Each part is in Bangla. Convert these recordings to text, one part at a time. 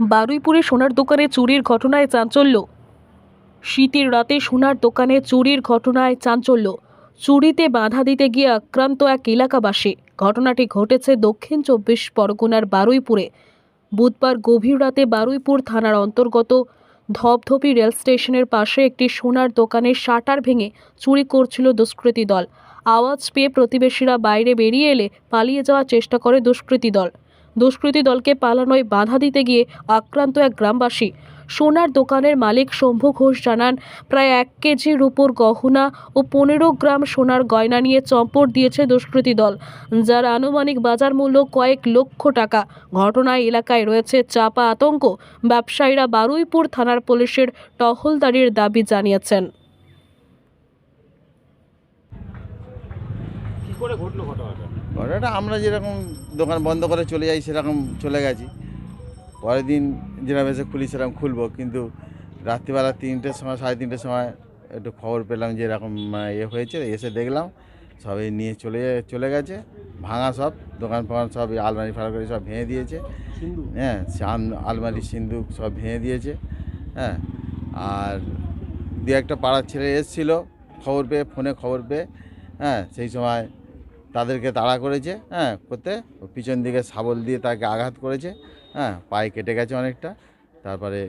বারুইপুরে সোনার দোকানে চুরির ঘটনায় চাঞ্চল্য। শীতের রাতে সোনার দোকানে চুরির ঘটনায় চাঞ্চল্য। চুরিতে বাধা দিতে গিয়ে আক্রান্ত এক এলাকাবাসী। ঘটনাটি ঘটেছে দক্ষিণ চব্বিশ পরগনার বারুইপুরে। বুধবার গভীর রাতে বারুইপুর থানার অন্তর্গত ধপধপি রেল স্টেশনের পাশে একটি সোনার দোকানের শাটার ভেঙে চুরি করছিল দুষ্কৃতী দল। আওয়াজ পেয়ে প্রতিবেশীরা বাইরে বেরিয়ে এলে পালিয়ে যাওয়ার চেষ্টা করে দুষ্কৃতী দল। দুষ্কৃতী দলকে পালানোয় বাধা দিতে গিয়ে আক্রান্ত এক গ্রামবাসী। সোনার দোকানের মালিক শম্ভু ঘোষ জানান, প্রায় এক কেজি রূপোর গহনা ও পনেরো গ্রাম সোনার গয়না নিয়ে চম্পট দিয়েছে দুষ্কৃতী দল, যার আনুমানিক বাজার মূল্য কয়েক লক্ষ টাকা। ঘটনায় এলাকায় রয়েছে চাপা আতঙ্ক। ব্যবসায়ীরা বারুইপুর থানার পুলিশের টহলদারির দাবি জানিয়েছেন। করে ঘটলো ঘটনাটা? ঘটনাটা আমরা যেরকম দোকান বন্ধ করে চলে যাই সেরকম চলে গেছি। পরের দিন যেরকম এসে খুলি সেরকম খুলবো। কিন্তু রাত্রিবেলা তিনটের সময় সাড়ে তিনটের সময় একটু খবর পেলাম যে এরকম মানে ইয়ে হয়েছে। এসে দেখলাম সবাই নিয়ে চলে চলে গেছে। ভাঙা সব দোকান ফোকান সব আলমারি ফালমারি সব ভেঙে দিয়েছে। হ্যাঁ আলমারি সিন্ধুক সব ভেঙে দিয়েছে। হ্যাঁ আর দু একটা পাড়ার ছেলে এসেছিল খবর পেয়ে ফোনে খবর পেয়ে। হ্যাঁ সেই সময় তাদেরকে তাড়া করেছে হ্যাঁ করতে ও পিছন দিকে শাবল দিয়ে তাকে আঘাত করেছে হ্যাঁ পায়ে কেটে গেছে অনেকটা তারপরে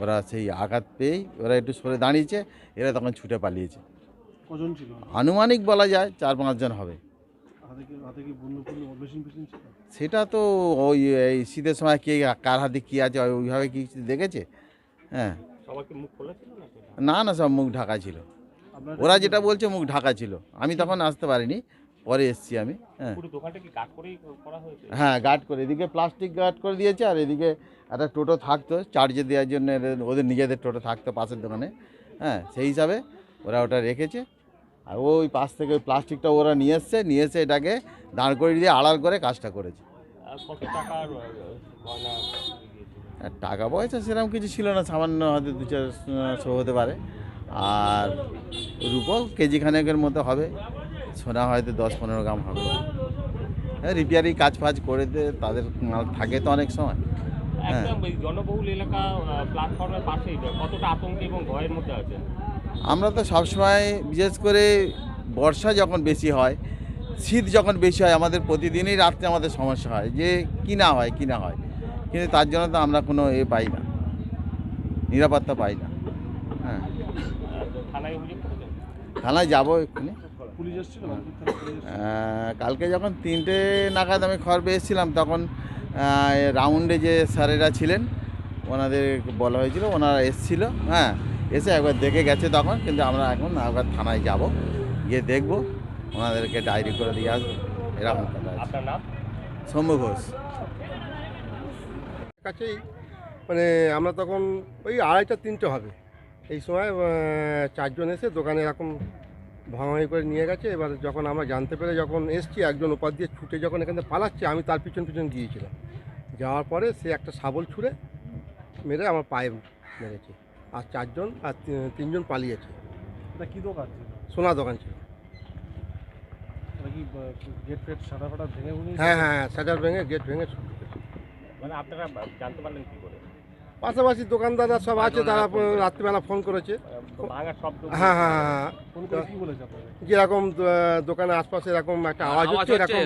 ওরা সেই আঘাত পেয়েই ওরা একটু সরে দাঁড়িয়েছে এরা তখন ছুটে পালিয়েছে। কজন ছিল? আনুমানিক বলা যায় চার পাঁচজন হবে। সেটা তো ওই এই শীতের সময় কে কার হাতে কী আছে ওইভাবে কি দেখেছে? হ্যাঁ। সবাইকে মুখ খোলা ছিল না না না সব মুখ ঢাকা ছিল। ওরা যেটা বলছে মুখ ঢাকা ছিল। আমি তখন আসতে পারিনি। পরে এসছি আমি হ্যাঁ। করা হ্যাঁ গার্ড করে এদিকে প্লাস্টিক গার্ড করে দিয়েছে আর এদিকে একটা টোটো থাকতো চার্জে দেওয়ার জন্য ওদের নিজেদের টোটো থাকতো পাশের দোকানে হ্যাঁ সেই হিসাবে ওরা ওটা রেখেছে। আর ওই পাশ থেকে ওই প্লাস্টিকটা ওরা নিয়ে এসছে নিয়ে এসে এটাকে দাঁড় করিয়ে দিয়ে আড়াল করে কাজটা করেছে। আর টাকা পয়সা সেরকম কিছু ছিল না সামান্য হয়তো দু চারশো হতে পারে। আর রূপো কেজি খানেকের মতো হবে। সোনা হয়তো দশ পনেরো গ্রাম হবে। হ্যাঁ রিপেয়ারিং কাজ ফাজ করে দে তাদের মাল থাকে তো অনেক সময়। হ্যাঁ। একদম জনবহুল এলাকা প্ল্যাটফর্মের পাশেই তো। কতটা আতঙ্ক এবং ভয়ের মধ্যে আছে আমরা তো সবসময় বিশেষ করে বর্ষা যখন বেশি হয় শীত যখন বেশি হয় আমাদের প্রতিদিনই রাত্রে আমাদের সমস্যা হয় যে কি না হয় কি না হয়। কিন্তু তার জন্য তো আমরা কোনো এ পাই না নিরাপত্তা পাই না। হ্যাঁ। থানায় যাব এক্ষুনি। কালকে যখন তিনটে নাগাদ আমি খবর পেয়েছিলাম তখন রাউন্ডে যে স্যারেরা ছিলেন ওনাদের বলা হয়েছিল ওনারা এসছিল হ্যাঁ এসে একবার দেখে গেছে তখন কিন্তু আমরা এখন একবার থানায় যাব গিয়ে দেখব ওনাদেরকে ডায়েরি করে দিয়ে আসব। এরকম কথা আপনার নাম? শম্ভু ঘোষ। কাছেই মানে আমরা তখন ওই আড়াইটা তিনটে হবে। এই সময় চারজন এসে দোকানে এরকম ভাঙাভাঙি করে নিয়ে গেছে। এবার যখন আমরা জানতে পেরে যখন এসছি একজন ওপার দিয়ে ছুটে যখন এখান থেকে পালাচ্ছে আমি তার পিছন পিছন গিয়েছিলাম। যাওয়ার পরে সে একটা শাবল ছুঁড়ে মেরে আমার পায়ে মেরেছে। আর চারজন আর তিনজন পালিয়েছে। এটা কি দোকান সোনা দোকান ছিল। এটা কি গেট ফেট সাদা ফাটা ভেঙে ভেঙে হ্যাঁ হ্যাঁ শাটার ভেঙে গেট ভেঙে মানে আপনারা জানতে পারলেন কি করে? পাশাপাশি দোকানদাররা সব আছে তারা রাত্রিবেলা ফোন করেছে। হ্যাঁ হ্যাঁ হ্যাঁ আপনারা? যেরকম আহ, দোকানের আশপাশে এরকম একটা আওয়াজ হচ্ছে এরকম।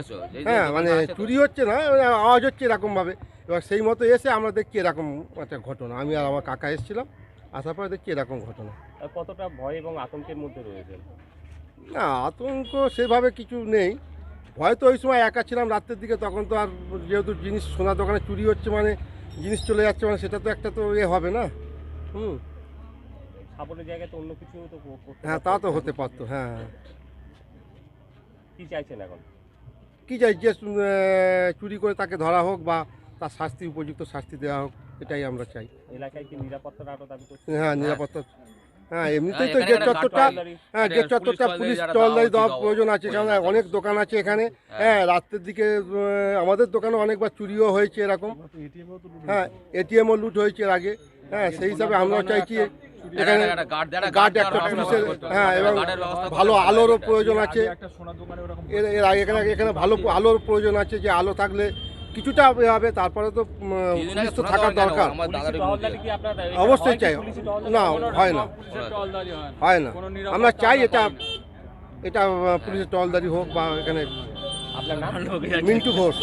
হ্যাঁ মানে চুরি হচ্ছে না মানে আওয়াজ হচ্ছে এরকম ভাবে এবার সেই মতো এসে আমরা দেখছি এরকম একটা ঘটনা। আমি আর আমার কাকা এসেছিলাম আসার পরে দেখছি এরকম ঘটনা। কতটা ভয় এবং আতঙ্কের মধ্যে রয়েছে? না আতঙ্ক সেভাবে কিছু নেই। ভয় তো ওই সময় একা ছিলাম রাত্রের দিকে তখন তো আর যেহেতু জিনিস সোনার দোকানে চুরি হচ্ছে মানে জিনিস চলে যাচ্ছে মানে সেটা তো একটা তো এ হবে না। হুম। সাবলের জায়গায় তো অন্য কিছু তো করতে হ্যাঁ তা তো হতে পারতো হ্যাঁ। হ্যাঁ। কি চাইছেন এখন? কি চাই যে চুরি করে তাকে ধরা হোক বা তার শাস্তি উপযুক্ত শাস্তি দেওয়া হোক এটাই আমরা চাই। এলাকায় কি নিরাপত্তার আরও দাবি করছে? হ্যাঁ নিরাপত্তা হ্যাঁ এমনিতেই তো গেট চত্বরটা হ্যাঁ গেট চত্বরটা পুলিশ টহলদারি দেওয়া প্রয়োজন আছে কারণ অনেক দোকান আছে এখানে। হ্যাঁ। রাত্রের দিকে আমাদের দোকানে অনেকবার চুরিও হয়েছে এরকম। হ্যাঁ এটিএমও লুট হয়েছে এর আগে। হ্যাঁ সেই হিসাবে আমরাও চাইছি এখানে একটা একটা গার্ড একটা পুলিশের। হ্যাঁ এবং ভালো আলোরও প্রয়োজন আছে এর আগে এখানে এখানে ভালো আলোর প্রয়োজন আছে যে আলো থাকলে কিছুটা হবে তারপরে তো পুলিশ তো থাকার দরকার আমার পুলিশি দাদার টহলদারি কি আপনার এখানে অবশ্যই চাই। না, হয় না। হয় না। হয় আমরা চাই এটা এটা পুলিশের টহলদারি হোক বা এখানে মিন্টু ঘোষ